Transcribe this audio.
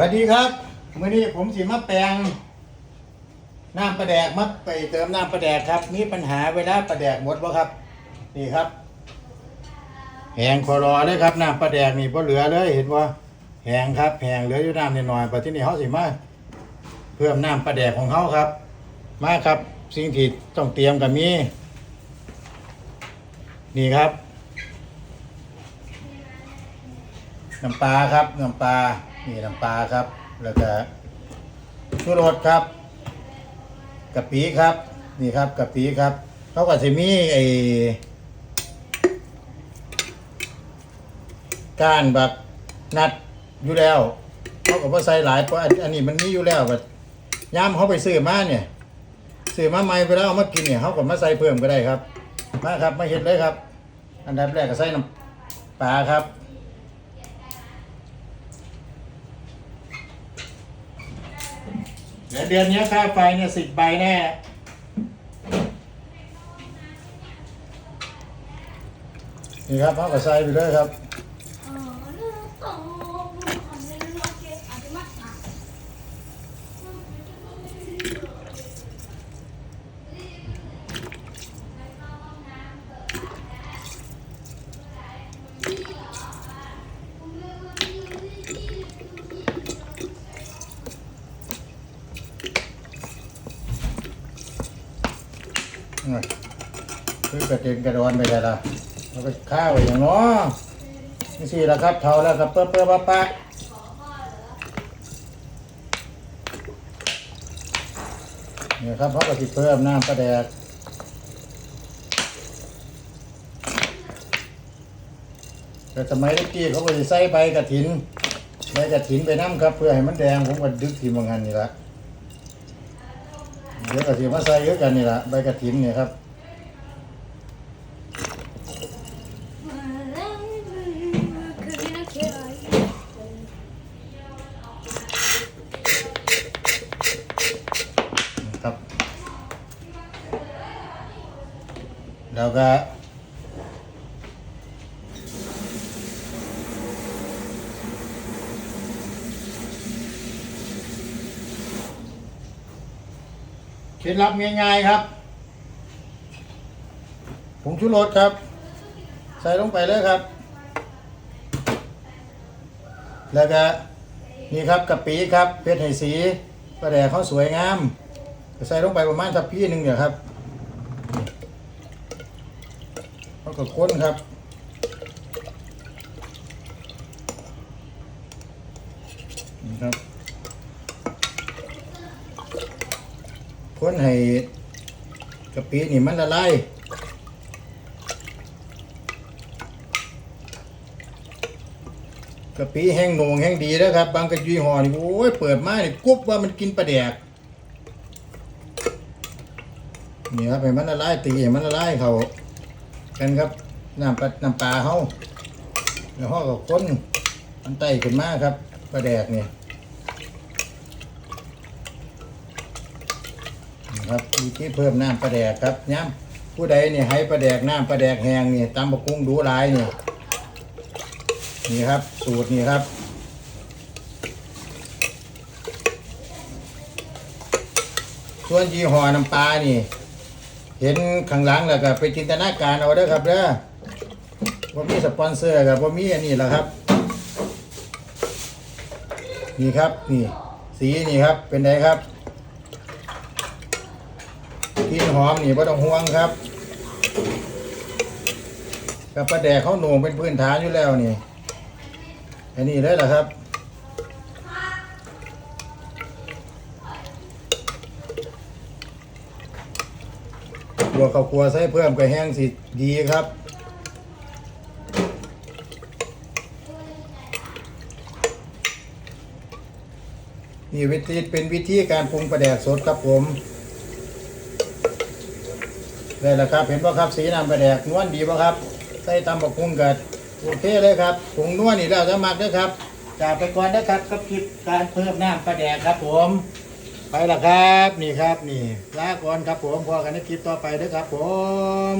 วัสดีครับมื่อนี้ผมสิมาแปลงน้ำประแดกมาไปเติมน้ำประแดกครับ มีปัญหาเวลาประแดกหมดบ่ครับ นี่ครับแหงคอรอเลยครับน้ำประแดกนี่บ่เหลือเลยเห็นว่าแหงครับแหงเหลืออยู่น้ำนิดหน่อยปัจจุบันเขาสิมาเพิ่มน้ำประแดกของเขาครับ มาครับสิ่งที่ต้องเตรียมกับมีนี่ครับน้ำปลาครับน้ำปลา นี่น้ำปลาครับ แล้วก็ชูรสครับกะปิครับ นี่ครับกะปิครับเขาก็จะมีไอ้ก้านแบบนัดอยู่แล้วเขาก็บ่ใส่หลายเพราะอันอันนี้มันมีอยู่แล้วแบบย่ามเขาไปซื้อมาเนี่ยซื้อมาใหม่ไปแล้วเอามากินเนี่ยเขาก็มาใส่เพิ่มก็ได้ครับมาครับมาเห็ดเลยครับ อันดับแรกก็ใส่น้ำปลาครับ เดี๋ยวเดือนนี้ค่าไฟเนี่ยสิบใบแน่นี่ครับเอากระไซไปเลยครับ คือกระเด็นกระดอนไปเลยล่ะเราไปข้าวไปอย่างน้อนี่สิละครับเท่าแล้วครับเปื้อเปื้อปะปะนี่ยครับเขาะก็สิเพิ่มน้ำปลาแดกแต่สมัยเมื่อกี้เขาก็จะใส่ใบกระถินใบกระถินไปน้ำครับ เพื่อให้มันแดงผมก็ดึกทีมงหันนี่ละ เดี๋ยวกระถินมาใส่เยอะกันนี่ละใบกระถินเนี่ยครับครับแล้วก็ เคล็ดลับง่ายๆครับผงชูรสครับ ใส่ลงไปเลยครับ แล้วก็นี่ครับกะปิครับเพชรไหสีประแดเขาสวยงามใส่ลงไปประมาณสักพี่หนึ่งเนี่ยครับแล้วก็ค้นครับนี่ครับ คนให้กะปินี่มันละลายกะปิแห้งโหนงแห้งดีนะครับ บางกะยี่ห้อนี่โอ้ยเปิดมานี่กุ๊บว่ามันกินปลาแดกนี่ครับให้มันละลายตีให้มันละลายเขากันครับน้ำปลาน้ำปลาเขาแล้วเขาก็ค้นมันไต่ขึ้นมาครับปลาแดกเนี่ย นี่ครับวิธีเพิ่มน้ำปลาแดกครับย้ำผู้ใดเนี่ยให้ปลาแดกน้ำปลาแดกแห้งนี่ตำบกกุ้งดูหลายนี่นี่ครับ สูตรนี่ครับส่วนยี่ห้อน้ำปลานี่ เห็นข้างหลังแล้วก็ไปจินตนาการเอาเด้อครับเด้อว่ามีสปอนเซอร์กับว่ามีอันนี้แหละครับ นี่ครับนี่ สีนี่ครับเป็นไงครับ ลินหอมนี่ไม่ต้องห่วงครับกับปลาแดกเขาหน่งเป็นพื้นฐานอยู่แล้วนี่อันนี้เลยแหละครับขัวข้าวขัวใส่เพิ่มก็แห้งสิดีครับ นี่วิธีเป็นวิธีการปรุงปลาแดกสดครับผม ได้แล้วครับเห็นป่ะครับสีน้ำประแดกนวลดีป่ะครับใส่ตำบักกุ้งกัดโอเคเลยครับผงนวลนี่แล้วจะมักด้วยครับจากไปก่อนนะครับกับคลิปการเพิ่มน้ำประแดกครับผม ไปละครับนี่ครับนี่ลาก่อนครับผมพอกันในคลิปต่อไปเด้วยครับผม